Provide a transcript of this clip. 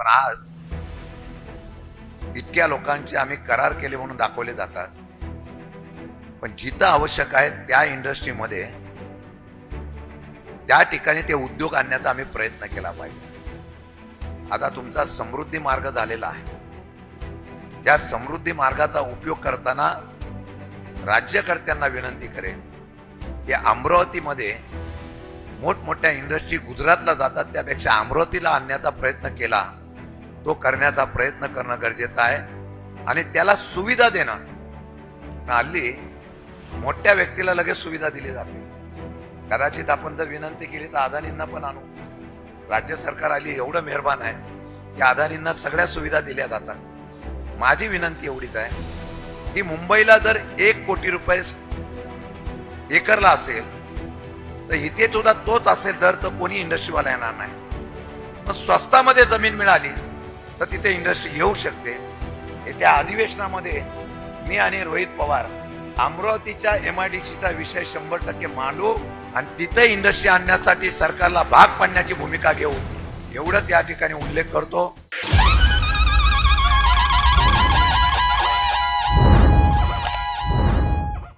पण आज इतक्या लोकांचे आम्ही करार केले म्हणून दाखवले जातात. पण जिथं आवश्यक आहे त्या इंडस्ट्रीमध्ये त्या ठिकाणी ते उद्योग आणण्याचा आम्ही प्रयत्न केला पाहिजे. आता तुमचा समृद्धी मार्ग झालेला आहे. त्या समृद्धी मार्गाचा उपयोग करताना राज्यकर्त्यांना विनंती करेन की अमरावतीमध्ये मोठमोठ्या इंडस्ट्री गुजरातला जातात त्यापेक्षा अमरावतीला आणण्याचा प्रयत्न केला तो करण्याचा प्रयत्न करणं गरजेचं आहे आणि त्याला सुविधा देणं. हल्ली मोठ्या व्यक्तीला लगेच सुविधा दिली जाते. कदाचित आपण जर विनंती केली तर अदानींना पण आणू. राज्य सरकार आली एवढं मेहरबान आहे की अदानींना सगळ्या सुविधा दिल्या जातात. माझी विनंती एवढीच आहे की मुंबईला जर एक कोटी रुपये एकरला असेल तर इथे सुद्धा तोच असेल दर तर कोणी इंडस्ट्रीवाला येणार नाही. मग स्वस्तामध्ये जमीन मिळाली तर तिथे इंडस्ट्री येऊ शकते. येत्या अधिवेशनामध्ये मी आणि रोहित पवार अमरावतीच्या एम आय डी सीचा विषय शंभर टक्के मांडू आणि तिथे इंडस्ट्री आणण्यासाठी सरकारला भाग पाडण्याची भूमिका घेऊ. एवढंच या ठिकाणी उल्लेख करतो.